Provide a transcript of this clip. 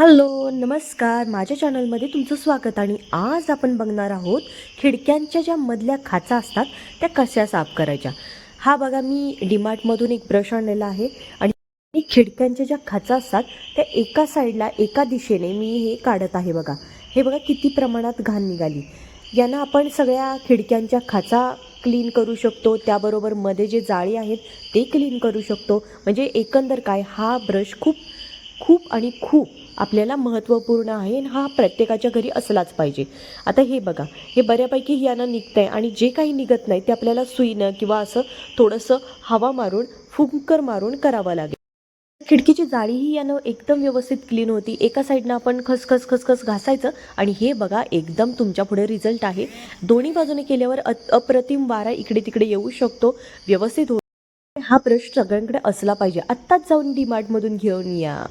Hello नमस्कार. माझ्या चॅनलमध्ये तुमचं स्वागत आणि आज आपण बघणार आहोत खिडक्यांच्या ज्या मधल्या खाचा असतात त्या कशा साफ करायच्या. हा बघा मी डिमार्टमधून एक ब्रश आणलेला आहे आणि खिडक्यांच्या ज्या खाचा असतात त्या एका साईडला एका दिशेने मी हे काढत आहे बघा. हे बघा किती प्रमाणात घाण निघाली. यांना आपण सगळ्या खिडक्यांच्या खाचा क्लीन करू शकतो. त्याबरोबरमध्ये जे जाळी आहेत ते क्लीन करू शकतो. म्हणजे एकंदर काय हा ब्रश खूप खूप आणि खूप आपल्याला महत्त्वपूर्ण आहे आणि हा प्रत्येकाच्या घरी असलाच पाहिजे. आता हे बघा हे बऱ्यापैकी यानं आहे आणि जे काही निघत नाही ते आपल्याला सुईनं किंवा असं थोडंसं हवा मारून फुंकर मारून करावं लागेल. खिडकीची जाळीही यानं एकदम व्यवस्थित क्लीन होती. एका साईडनं आपण खसखस खसखस घासायचं आणि हे बघा एकदम तुमच्यापुढे रिझल्ट आहे. दोन्ही बाजूने केल्यावर अप्रतिम वारा इकडे तिकडे येऊ शकतो. व्यवस्थित हो हा ब्रश सगळ्यांकडे असला पाहिजे. आत्ताच जाऊन डीमार्टमधून घेऊन या.